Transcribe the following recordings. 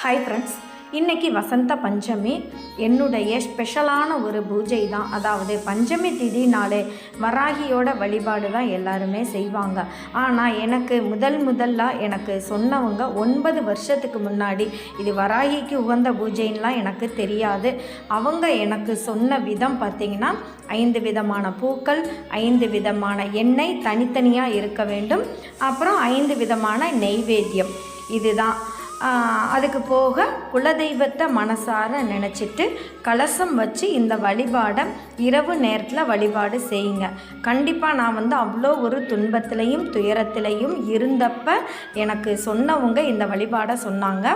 Hi friends இன்றைக்கி வசந்த பஞ்சமி. என்னுடைய ஸ்பெஷலான ஒரு பூஜை தான். அதாவது பஞ்சமி திதி நாளே வராகியோட வழிபாடு தான் எல்லாருமே செய்வாங்க. ஆனால் எனக்கு முதல் முதல்ல எனக்கு சொன்னவங்க ஒன்பது வருஷத்துக்கு முன்னாடி இது வராகிக்கு உகந்த பூஜைன்லாம் எனக்கு தெரியாது. அவங்க எனக்கு சொன்ன விதம் பார்த்திங்கன்னா ஐந்து விதமான பூக்கள் ஐந்து விதமான எண்ணெய் தனித்தனியாக இருக்க வேண்டும். அப்புறம் ஐந்து விதமான நெய்வேத்தியம். இதுதான். அதுக்கு போக குலதெய்வத்தை மனசார நினச்சிட்டு கலசம் வச்சு இந்த வழிபாடை இரவு நேரத்தில் வழிபாடு செய்யுங்க. கண்டிப்பாக நான் வந்து அவ்வளோ ஒரு துன்பத்திலையும் துயரத்திலையும் இருந்தப்ப எனக்கு சொன்னவங்க இந்த வழிபாடை சொன்னாங்க.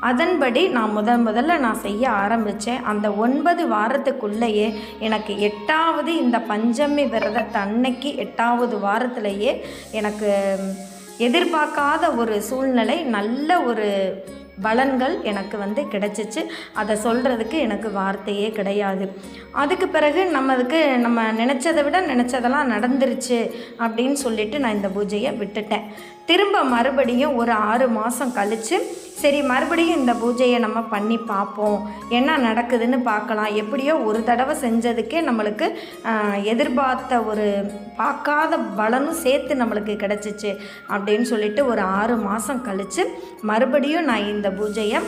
அதன்படி நான் முதன் முதல்ல நான் செய்ய ஆரம்பித்தேன் அந்த ஒன்பது வாரத்துக்குள்ளேயே எனக்கு எட்டாவது இந்த பஞ்சமி விரதத்தை அன்னைக்கு எட்டாவது வாரத்திலேயே எனக்கு எதிர்பார்க்காத ஒரு சூழ்நிலை நல்ல ஒரு பலன்கள் எனக்கு வந்து கிடைச்சிச்சு. அதை சொல்கிறதுக்கு எனக்கு வார்த்தையே கிடையாது. அதுக்கு பிறகு நம்மளுக்கு நம்ம நினச்சதை விட நினச்சதெல்லாம் நடந்துருச்சு அப்படின்னு சொல்லிட்டு நான் இந்த பூஜையை விட்டுட்டேன். திரும்ப மறுபடியும் ஒரு ஆறு மாதம் கழித்து சரி மறுபடியும் இந்த பூஜையை நம்ம பண்ணி பார்ப்போம். என்ன நடக்குதுன்னு பார்க்கலாம். எப்படியோ ஒரு தடவை செஞ்சதுக்கே நம்மளுக்கு எதிர்பார்த்த ஒரு பார்க்காத பலனும் சேர்த்து நம்மளுக்கு கிடச்சிச்சு அப்படின்னு சொல்லிட்டு ஒரு ஆறு மாதம் கழித்து மறுபடியும் நான் இந்த பூஜையை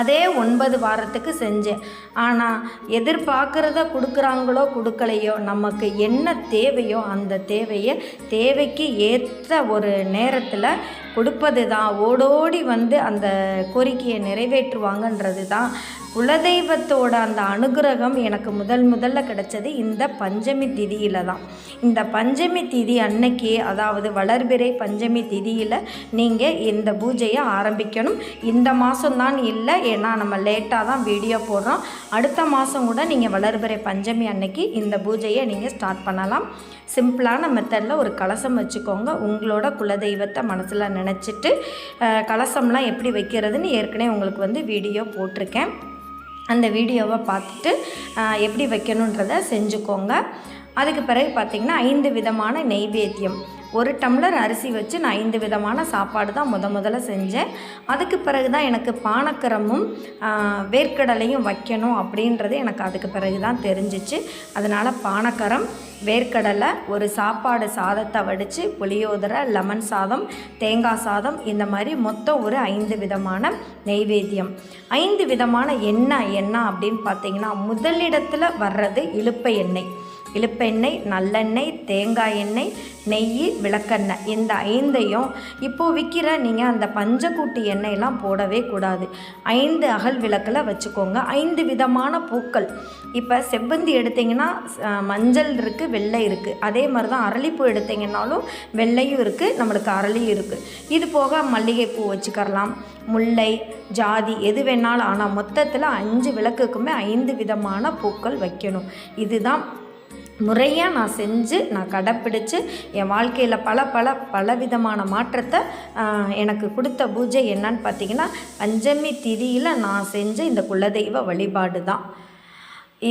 அதே ஒன்பது வாரத்துக்கு செஞ்சேன். ஆனால் எதிர்பார்க்குறத கொடுக்குறாங்களோ கொடுக்கலையோ நமக்கு என்ன தேவையோ அந்த தேவையை தேவைக்கு ஏற்ற ஒரு நேரத்தில் கொடுப்பது தான் ஓடோடி வந்து அந்த கோரிக்கையை நிறைவேற்றுவாங்கன்றது தான் குலதெய்வத்தோட அந்த அனுகிரகம் எனக்கு முதல் முதல்ல கிடைச்சது இந்த பஞ்சமி திதியில் தான். இந்த பஞ்சமி திதி அன்னைக்கு அதாவது வளர்பிறை பஞ்சமி திதியில் நீங்கள் இந்த பூஜையை ஆரம்பிக்கணும். இந்த மாதம்தான் இல்லை ஏன்னா நம்ம லேட்டாக தான் வீடியோ போடுறோம். அடுத்த மாதம் கூட நீங்கள் வளர்பிறை பஞ்சமி அன்னைக்கு இந்த பூஜையை நீங்கள் ஸ்டார்ட் பண்ணலாம். சிம்பிளான மெத்தடில் ஒரு கலசம் வச்சுக்கோங்க. உங்களோட குலதெய்வத்தை மனசில் நினச்சிட்டு கலசம்லாம் எப்படி வைக்கிறதுன்னு ஏற்கனவே உங்களுக்கு வந்து வீடியோ போட்டிருக்கேன். அந்த வீடியோவை பார்த்துட்டு எப்படி வைக்கணுன்றதை செஞ்சுக்கோங்க. அதுக்கு பிறகு பார்த்திங்கன்னா ஐந்து விதமான நெய்வேத்தியம். ஒரு டம்ளர் அரிசி வச்சு நான் ஐந்து விதமான சாப்பாடு தான் முத முதல்ல செஞ்சேன். அதுக்கு பிறகு தான் எனக்கு பானக்கரமும் வேர்க்கடலையும் வைக்கணும் அப்படின்றது எனக்கு அதுக்கு பிறகு தான் தெரிஞ்சிச்சு. அதனால் பானக்கரம் வேர்க்கடலை ஒரு சாப்பாடு சாதத்தை வடித்து புளியோதரை லெமன் சாதம் தேங்காய் சாதம் இந்த மாதிரி மொத்தம் ஒரு ஐந்து விதமான நெய்வேத்தியம். ஐந்து விதமான எண்ணெய் என்ன அப்படின்னு பார்த்தீங்கன்னா முதலிடத்தில் வர்றது இலுப்பை எண்ணெய். இழுப்பெண்ணெய் நல்லெண்ணெய் தேங்காய் எண்ணெய் நெய் விளக்கெண்ணெய். இந்த ஐந்தையும் இப்போது விற்கிற நீங்கள் அந்த பஞ்சக்கூட்டு எண்ணெயெல்லாம் போடவே கூடாது. ஐந்து அகல் விளக்கில் வச்சுக்கோங்க. ஐந்து விதமான பூக்கள். இப்போ செவ்வந்தி எடுத்திங்கன்னா மஞ்சள் இருக்குது வெள்ளை இருக்குது அதே மாதிரி தான் அரளிப்பூ எடுத்திங்கன்னாலும் வெள்ளையும் இருக்குது நம்மளுக்கு அரளியும் இருக்குது இது போக மல்லிகைப்பூ வச்சுக்கரலாம். முல்லை ஜாதி எது வேணாலும் ஆனால் மொத்தத்தில் அஞ்சு விளக்குக்குமே ஐந்து விதமான பூக்கள் வைக்கணும். இதுதான் முறையாக நான் செஞ்சு நான் கடைப்பிடிச்சு என் வாழ்க்கையில் பல பல பலவிதமான மாற்றத்தை எனக்கு கொடுத்த பூஜை என்னன்னு பார்த்தீங்கன்னா பஞ்சமி திதியில் நான் செஞ்ச இந்த குலதெய்வ வழிபாடு தான்.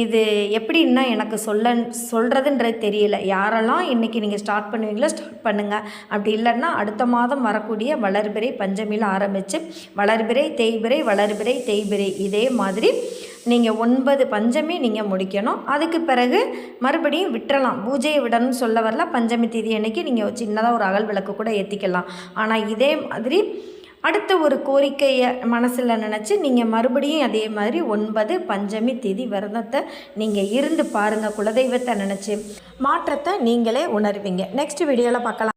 இது எப்படின்னா எனக்கு சொல்ல சொல்கிறதுன்றது தெரியல. யாரெல்லாம் இன்றைக்கி நீங்கள் ஸ்டார்ட் பண்ணுவீங்களோ ஸ்டார்ட் பண்ணுங்கள் அப்படி இல்லைன்னா அடுத்த மாதம் வரக்கூடிய வளர்பிறை பஞ்சமியில் ஆரம்பித்து வளர்பிறை தேய்பிறை வளர்பிறை தேய்பிறை இதே மாதிரி நீங்கள் ஒன்பது பஞ்சமி நீங்கள் முடிக்கணும். அதுக்கு பிறகு மறுபடியும் விட்டுறலாம். பூஜையை விடணும்னு சொல்ல வரல. பஞ்சமி தேதி அன்னைக்கு நீங்கள் சின்னதாக ஒரு அகல் விளக்கு கூட ஏற்றிக்கலாம் ஆனால் இதே மாதிரி அடுத்த ஒரு கோரிக்கையை மனசில் நினச்சி நீங்கள் மறுபடியும் அதே மாதிரி ஒன்பது பஞ்சமி திதி விரதத்தை நீங்கள் இருந்து பாருங்கள் குலதெய்வத்தை நினச்சி. மாற்றத்தை நீங்களே உணர்வீங்க. நெக்ஸ்ட் வீடியோவில் பார்க்கலாம்.